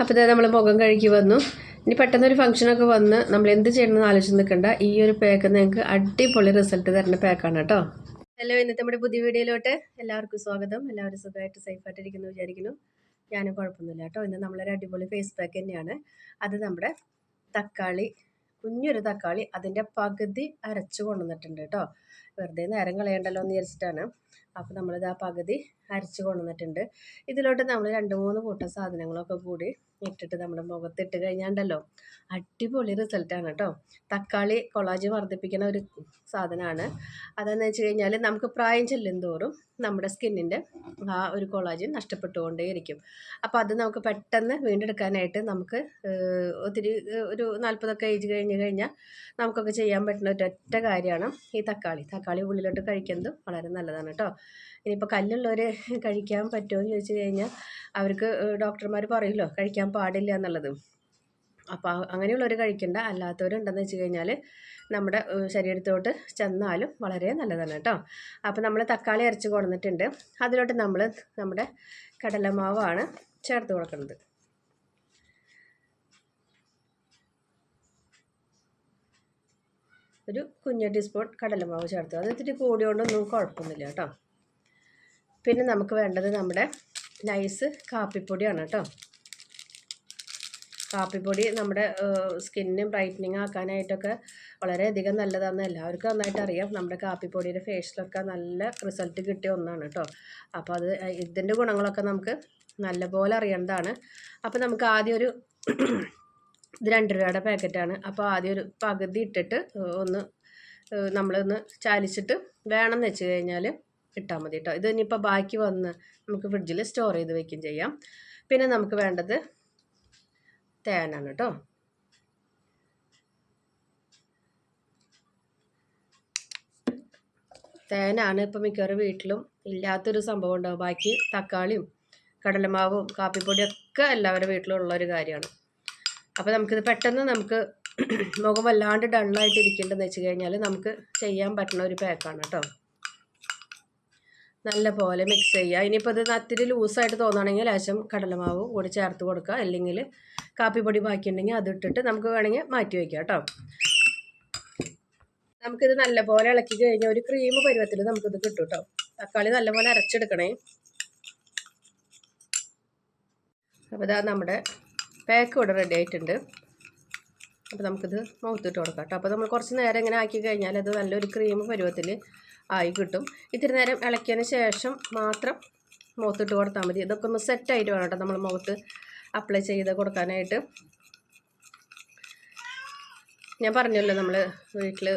അപ്പോൾ ഇതാ നമ്മൾ മുഖം കഴുകി വന്നു. ഇനി പെട്ടെന്നൊരു ഫംഗ്ഷനൊക്കെ വന്ന് നമ്മൾ എന്ത് ചെയ്യണമെന്ന് ആലോചിച്ച് നിൽക്കണ്ട ഈ ഒരു പാക്ക് നിങ്ങൾക്ക് അടിപൊളി റിസൾട്ട് തരുന്ന പാക്കാണ് കേട്ടോ. ഹലോ ഇന്നത്തെ നമ്മുടെ പുതിയ വീഡിയോയിലോട്ട് എല്ലാവർക്കും സ്വാഗതം. എല്ലാവരും സുഖമായിട്ട് സേഫായിട്ടിരിക്കുന്നു വിചാരിക്കുന്നു. ഞാനും കുഴപ്പമൊന്നുമില്ല കേട്ടോ. ഇന്ന് നമ്മളൊരു അടിപൊളി ഫേസ് പാക്ക് തന്നെയാണ്. അത് നമ്മുടെ തക്കാളി കുഞ്ഞൊരു തക്കാളി അതിന്റെ പകുതി അരച്ച് കൊണ്ടുവന്നിട്ടുണ്ട് കേട്ടോ. വെറുതെ നേരം കളയണ്ടല്ലോ എന്ന് വിചാരിച്ചിട്ടാണ്. അപ്പോൾ നമ്മളിത് ആ പകുതി അരച്ച് കൊണ്ടുവന്നിട്ടുണ്ട്. ഇതിലോട്ട് നമ്മൾ രണ്ട് മൂന്ന് കൂട്ടം സാധനങ്ങളൊക്കെ കൂടി ഇട്ടിട്ട് നമ്മുടെ മുഖത്തിട്ട് കഴിഞ്ഞാണ്ടല്ലോ. അടിപൊളി റിസൾട്ടാണ് കേട്ടോ. തക്കാളി കൊളാജ് വർദ്ധിപ്പിക്കുന്ന ഒരു സാധനമാണ്. അതെന്ന് വെച്ച് കഴിഞ്ഞാൽ നമുക്ക് പ്രായം ചെല്ലും തോറും നമ്മുടെ സ്കിന്നിന്റെ ആ ഒരു കൊളാജ് നഷ്ടപ്പെട്ടുകൊണ്ടേയിരിക്കും. അപ്പോൾ അത് നമുക്ക് പെട്ടെന്ന് വീണ്ടെടുക്കാനായിട്ട് നമുക്ക് ഒത്തിരി ഒരു നാൽപ്പതൊക്കെ ഏജ് കഴിഞ്ഞ് കഴിഞ്ഞാൽ നമുക്കൊക്കെ ചെയ്യാൻ പറ്റുന്ന ഒരൊറ്റ കാര്യമാണ് ഈ തക്കാളി. തക്കാളി ഉള്ളിലോട്ട് കഴിക്കുന്നത് വളരെ നല്ലതാണ് കേട്ടോ. ഇനിയിപ്പോൾ കല്ലുള്ളവർ കഴിക്കാൻ പറ്റുമോ എന്ന് ചോദിച്ചു കഴിഞ്ഞാൽ അവർക്ക് ഡോക്ടർമാർ പറയുമല്ലോ കഴിക്കാൻ പാടില്ല എന്നുള്ളത്. അപ്പോൾ അങ്ങനെയുള്ളവർ കഴിക്കണ്ട. അല്ലാത്തവരുണ്ടെന്ന് വെച്ച് കഴിഞ്ഞാൽ നമ്മുടെ ശരീരത്തോട്ട് ചെന്നാലും വളരെ നല്ലതാണ് കേട്ടോ. അപ്പോൾ നമ്മൾ തക്കാളി അരച്ച് കൊണ്ടുവന്നിട്ടുണ്ട് അതിലോട്ട് നമ്മൾ നമ്മുടെ കടലമാവാണ് ചേർത്ത് കൊടുക്കുന്നത്. ഒരു കുഞ്ഞ് ടീസ്പൂൺ കടലമാവ് ചേർത്തു. അത് ഇത്തിരി കൂടിയോണ്ടൊന്നും കുഴപ്പമൊന്നുമില്ല കേട്ടോ. പിന്നെ നമുക്ക് വേണ്ടത് നമ്മുടെ നൈസ് കാപ്പിപ്പൊടിയാണ് കേട്ടോ. കാപ്പിപ്പൊടി നമ്മുടെ സ്കിന്നിന് ബ്രൈറ്റനിങ് ആക്കാനായിട്ടൊക്കെ വളരെയധികം നല്ലതാണെന്ന് എല്ലാവർക്കും നന്നായിട്ട് അറിയാം. നമ്മുടെ കാപ്പിപ്പൊടിയുടെ ഫേഷ്യലൊക്കെ നല്ല റിസൾട്ട് കിട്ടിയ ഒന്നാണ് കേട്ടോ. അപ്പോൾ അത് ഇതിന്റെ ഗുണങ്ങളൊക്കെ നമുക്ക് നല്ലപോലെ അറിയേണ്ടതാണ്. അപ്പോൾ നമുക്ക് ആദ്യം ഒരു ഇത് രണ്ട് രൂപയുടെ പാക്കറ്റാണ്. അപ്പോൾ ആദ്യം ഒരു പകുതി ഇട്ടിട്ട് ഒന്ന് നമ്മളൊന്ന് ചാലിച്ചിട്ട് വേണമെന്ന് വെച്ച് കഴിഞ്ഞാൽ ഇട്ടാൽ മതി കേട്ടോ ഇത് ഇനിയിപ്പോൾ ബാക്കി വന്ന് നമുക്ക് ഫ്രിഡ്ജിൽ സ്റ്റോർ ചെയ്ത് വെക്കുകയും ചെയ്യാം. പിന്നെ നമുക്ക് വേണ്ടത് തേനാണ് കേട്ടോ തേനാണ് ഇപ്പോൾ മിക്കവാറും വീട്ടിലും ഇല്ലാത്തൊരു സംഭവം ഉണ്ടാവും. ബാക്കി തക്കാളിയും കടലമാവും കാപ്പിപ്പൊടിയും ഒക്കെ എല്ലാവരുടെ വീട്ടിലും ഉള്ള ഒരു കാര്യമാണ്. അപ്പോൾ നമുക്കിത് പെട്ടെന്ന് നമുക്ക് മുഖം വല്ലാണ്ട് ഡള്ളായിട്ട് ഇരിക്കേണ്ടതെന്ന് വെച്ച് കഴിഞ്ഞാൽ നമുക്ക് ചെയ്യാൻ പറ്റുന്ന ഒരു പാക്കാണ് കേട്ടോ നല്ല പോലെ മിക്സ് ചെയ്യുക. ഇനിയിപ്പോൾ ഇത് അത്തിരി ലൂസായിട്ട് തോന്നുകയാണെങ്കിൽ ലേശം കടലമാവ് കൂടി ചേർത്ത് കൊടുക്കുക. അല്ലെങ്കിൽ കാപ്പിപ്പൊടി ബാക്കിയുണ്ടെങ്കിൽ അത് ഇട്ടിട്ട് നമുക്ക് വേണമെങ്കിൽ മാറ്റി വയ്ക്കാം കേട്ടോ. നമുക്കിത് നല്ലപോലെ ഇളക്കി കഴിഞ്ഞാൽ ഒരു ക്രീം പരുവത്തിൽ നമുക്കിത് കിട്ടും കേട്ടോ. തക്കാളി നല്ലപോലെ അരച്ചെടുക്കണേ. അപ്പോൾ ഇതാ നമ്മുടെ പാക്ക് ഇവിടെ റെഡി ആയിട്ടുണ്ട്. അപ്പോൾ നമുക്കിത് മുഖത്തിട്ട് കൊടുക്കാം കേട്ടോ. അപ്പോൾ നമ്മൾ കുറച്ച് നേരം ഇങ്ങനെ ആക്കി കഴിഞ്ഞാൽ അത് നല്ലൊരു ക്രീം പരുവത്തിൽ ആയി കിട്ടും. ഇത്തിരി നേരം ഇളക്കിയതിന് ശേഷം മാത്രം മുഖത്തിട്ട് കൊടുത്താൽ മതി. ഇതൊക്കെ ഒന്ന് സെറ്റായിട്ട് വേണം കേട്ടോ നമ്മൾ മുഖത്ത് അപ്ലൈ ചെയ്ത് കൊടുക്കാനായിട്ട്. ഞാൻ പറഞ്ഞല്ലോ നമ്മൾ വീട്ടിൽ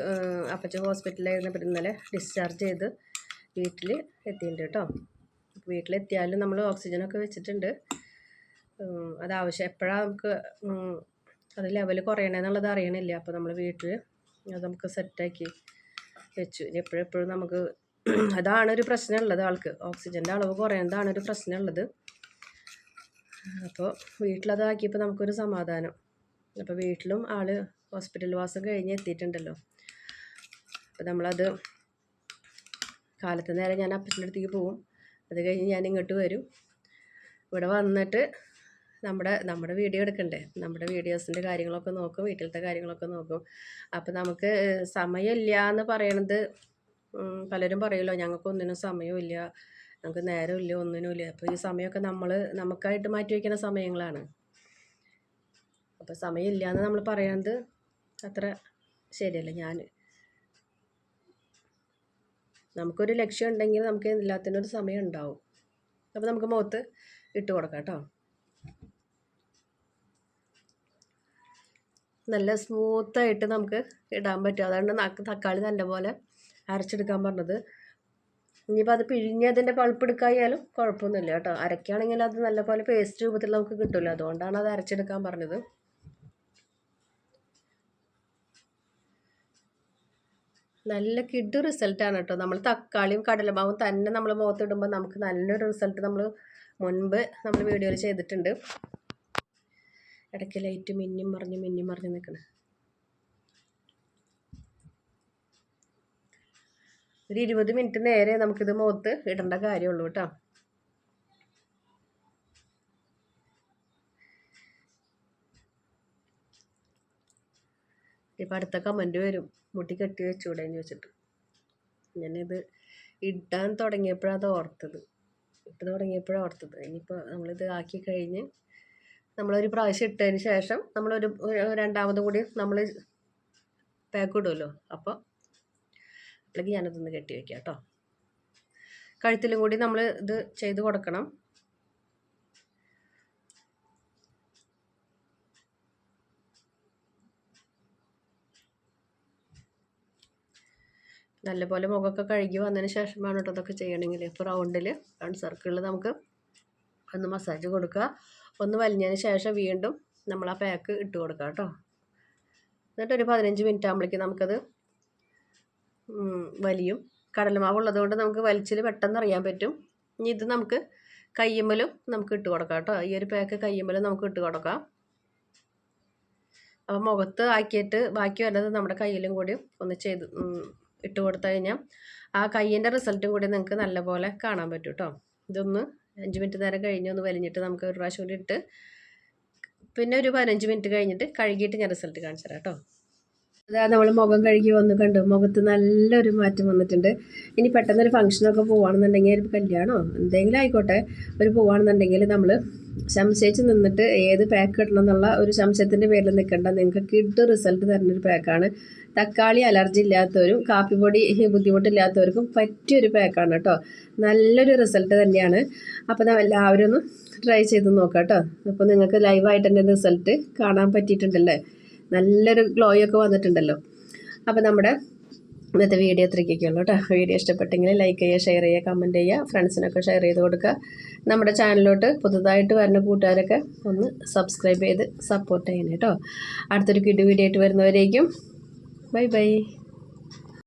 അപ്പച്ച ഹോസ്പിറ്റലായിരുന്നു ഇന്നലെ ഡിസ്ചാർജ് ചെയ്ത് വീട്ടിൽ എത്തിയിട്ടുണ്ട് കേട്ടോ. വീട്ടിലെത്തിയാലും നമ്മൾ ഓക്സിജനൊക്കെ വെച്ചിട്ടുണ്ട്. അത് ആവശ്യം എപ്പോഴാണ് നമുക്ക് അത് ലെവൽ കുറയണമെന്നുള്ളത് അറിയണില്ല. അപ്പോൾ നമ്മൾ വീട്ടിൽ അത് നമുക്ക് സെറ്റാക്കി വെച്ചു. ഇനി എപ്പോഴും എപ്പോഴും നമുക്ക് അതാണ് ഒരു പ്രശ്നമുള്ളത് ആൾക്ക്. ഓക്സിജന്റെ അളവ് കുറയുന്നതാണ് ഒരു പ്രശ്നമുള്ളത്. അപ്പോൾ വീട്ടിലതാക്കിയപ്പോൾ നമുക്കൊരു സമാധാനം. അപ്പോൾ വീട്ടിലും ആൾ ഹോസ്പിറ്റൽ വാസം കഴിഞ്ഞ് എത്തിയിട്ടുണ്ടല്ലോ. അപ്പോൾ നമ്മളത് കാലത്ത് നേരം ഞാൻ അപ്പച്ചന്റെ അടുത്തേക്ക് പോവും. അത് കഴിഞ്ഞ് ഞാൻ ഇങ്ങോട്ട് വരും. ഇവിടെ വന്നിട്ട് നമ്മുടെ നമ്മുടെ വീഡിയോ എടുക്കണ്ടേ? നമ്മുടെ വീഡിയോസിന്റെ കാര്യങ്ങളൊക്കെ നോക്കും വീട്ടിലത്തെ കാര്യങ്ങളൊക്കെ നോക്കും. അപ്പോൾ നമുക്ക് സമയമില്ല എന്ന് പറയണത് പലരും പറയുമല്ലോ ഞങ്ങൾക്കൊന്നിനും സമയമില്ല ഞങ്ങൾക്ക് നേരമില്ല ഒന്നിനുമില്ല. അപ്പോൾ ഈ സമയമൊക്കെ നമ്മൾ നമുക്കായിട്ട് മാറ്റി വയ്ക്കുന്ന സമയങ്ങളാണ്. അപ്പോൾ സമയമില്ല എന്ന് നമ്മൾ പറയണത് അത്ര ശരിയല്ല. ഞാൻ നമുക്കൊരു ലക്ഷ്യം ഉണ്ടെങ്കിൽ നമുക്ക് എല്ലാത്തിനും ഒരു സമയം ഉണ്ടാവും. അപ്പോൾ നമുക്ക് മുഖത്ത് ഇട്ട് കൊടുക്കാം കേട്ടോ. നല്ല സ്മൂത്തായിട്ട് നമുക്ക് ഇടാൻ പറ്റും. അതുകൊണ്ട് നക്ക് തക്കാളി നല്ലപോലെ അരച്ചെടുക്കാൻ പറഞ്ഞത്. ഇനിയിപ്പോൾ അത് പിഴിഞ്ഞതിന്റെ പൾപ്പ് എടുക്കായാലും കുഴപ്പമൊന്നുമില്ല കേട്ടോ. അരക്കുകയാണെങ്കിൽ അത് നല്ലപോലെ പേസ്റ്റ് രൂപത്തിൽ നമുക്ക് കിട്ടുമല്ലോ അതുകൊണ്ടാണ് അത് അരച്ചെടുക്കാൻ പറഞ്ഞത്. നല്ല കിഡ് റിസൾട്ടാണ് കേട്ടോ. നമ്മൾ തക്കാളിയും കടലമാവും തന്നെ നമ്മൾ മുഖത്തിടുമ്പോൾ നമുക്ക് നല്ലൊരു റിസൾട്ട് നമ്മൾ മുൻപ് നമ്മൾ വീഡിയോയിൽ ചെയ്തിട്ടുണ്ട്. ഇടയ്ക്ക് ലൈറ്റ് മിന്നും മറിഞ്ഞ് മിന്നും മറിഞ്ഞ് നിൽക്കണം. ഒരു ഇരുപത് മിനിറ്റ് നേരെ നമുക്കിത് മുഖത്ത് ഇടേണ്ട കാര്യമുള്ളൂ കേട്ടോ. ഇപ്പം അടുത്ത കമന്റ് വരും. മുടി കെട്ടി വെച്ചുകൂടെ എന്ന് വെച്ചിട്ട് ഞാനിത് ഇടാൻ തുടങ്ങിയപ്പോഴാണ് അത് ഓർത്തത്. ഇട്ട് തുടങ്ങിയപ്പോഴാണ് ഓർത്തത്. ഇനിയിപ്പോൾ നമ്മളിത് ആക്കി കഴിഞ്ഞ് നമ്മളൊരു പ്രാവശ്യം ഇട്ടതിന് ശേഷം നമ്മളൊരു രണ്ടാമതും കൂടി നമ്മൾ പാക്ക് ഇടുമല്ലോ അപ്പോൾ അപ്പോഴേക്ക് ഞാനതൊന്ന് കെട്ടി വയ്ക്കാം കേട്ടോ. കഴുത്തിലും കൂടി നമ്മൾ ഇത് ചെയ്ത് കൊടുക്കണം. നല്ലപോലെ മുഖമൊക്കെ കഴുകി വന്നതിന് ശേഷം വേണം കേട്ടോ അതൊക്കെ ചെയ്യണമെങ്കിൽ ഇപ്പോൾ റൗണ്ടിൽ റൗണ്ട് സർക്കിളിൽ നമുക്ക് ഒന്ന് മസാജ് കൊടുക്കുക. ഒന്ന് വലിഞ്ഞതിന് ശേഷം വീണ്ടും നമ്മൾ ആ പാക്ക് ഇട്ട് കൊടുക്കുക കേട്ടോ. എന്നിട്ട് ഒരു പതിനഞ്ച് മിനിറ്റ് ആകുമ്പോഴേക്കും നമുക്കത് വലിയും. കടലമാവ് ഉള്ളതുകൊണ്ട് നമുക്ക് വലിച്ചിൽ പെട്ടെന്ന് അറിയാൻ പറ്റും. ഇനി ഇത് നമുക്ക് കയ്യമ്മലും നമുക്ക് ഇട്ട് കൊടുക്കാം കേട്ടോ. ഈ ഒരു പാക്ക് കയ്യമ്മലും നമുക്ക് ഇട്ട് കൊടുക്കാം. അപ്പോൾ മുഖത്ത് ആക്കിയിട്ട് ബാക്കി വരുന്നത് നമ്മുടെ കയ്യിലും കൂടി ഒന്ന് ചെയ്ത് ഇട്ട് കൊടുത്തു കഴിഞ്ഞാൽ ആ കയ്യിന്റെ റിസൾട്ടും കൂടി നിങ്ങൾക്ക് നല്ലപോലെ കാണാൻ പറ്റും കേട്ടോ. ഇതൊന്ന് അഞ്ച് മിനിറ്റ് നേരം കഴിഞ്ഞ് ഒന്ന് വലിഞ്ഞിട്ട് നമുക്ക് ഒരു പ്രാവശ്യം കൂടി ഇട്ട് പിന്നെ ഒരു പതിനഞ്ച് മിനിറ്റ് കഴിഞ്ഞിട്ട് കഴുകിയിട്ട് ഞാൻ റിസൾട്ട് കാണിച്ചു തരാം കേട്ടോ. അതാ നമ്മൾ മുഖം കഴുകി വന്ന് കണ്ടു. മുഖത്ത് നല്ലൊരു മാറ്റം വന്നിട്ടുണ്ട്. ഇനി പെട്ടെന്നൊരു ഫംഗ്ഷനൊക്കെ പോവുകയാണെന്നുണ്ടെങ്കിൽ ഒരു കല്യാണമോ എന്തെങ്കിലും ആയിക്കോട്ടെ. ഒരു പോവുകയാണെന്നുണ്ടെങ്കിൽ നമ്മൾ സംശയിച്ച് നിന്നിട്ട് ഏത് പാക്ക് ഇടണം എന്നുള്ള ഒരു സംശയത്തിന്റെ പേരിൽ നിൽക്കേണ്ട. നിങ്ങൾക്ക് കിഡ് റിസൾട്ട് തരുന്നൊരു പാക്കാണ് തക്കാളി അലർജി ഇല്ലാത്തവരും കാപ്പിപ്പൊടി ബുദ്ധിമുട്ടില്ലാത്തവർക്കും പറ്റിയൊരു പാക്കാണ് കേട്ടോ. നല്ലൊരു റിസൾട്ട് തന്നെയാണ്. അപ്പോൾ എല്ലാവരും ഒന്ന് ട്രൈ ചെയ്ത് നോക്കാം കേട്ടോ അപ്പോൾ നിങ്ങൾക്ക് ലൈവായിട്ട് എന്റെ റിസൾട്ട് കാണാൻ പറ്റിയിട്ടുണ്ടല്ലേ? നല്ലൊരു ഗ്ലോയൊക്കെ വന്നിട്ടുണ്ടല്ലോ. അപ്പോൾ നമ്മുടെ ഇന്നത്തെ വീഡിയോ ഇത്രയ്ക്കൊക്കെയുള്ളൂ കേട്ടോ. വീഡിയോ ഇഷ്ടപ്പെട്ടെങ്കിൽ ലൈക്ക് ചെയ്യുക ഷെയർ ചെയ്യുക കമന്റ് ചെയ്യുക ഫ്രണ്ട്സിനൊക്കെ ഷെയർ ചെയ്ത് കൊടുക്കുക. നമ്മുടെ ചാനലിലോട്ട് പുതുതായിട്ട് വരുന്ന കൂട്ടുകാരൊക്കെ ഒന്ന് സബ്സ്ക്രൈബ് ചെയ്ത് സപ്പോർട്ട് ചെയ്യണം കേട്ടോ. അടുത്തൊരു കിഡ് വീഡിയോ ആയിട്ട് വരുന്നവരേക്കും. Bye bye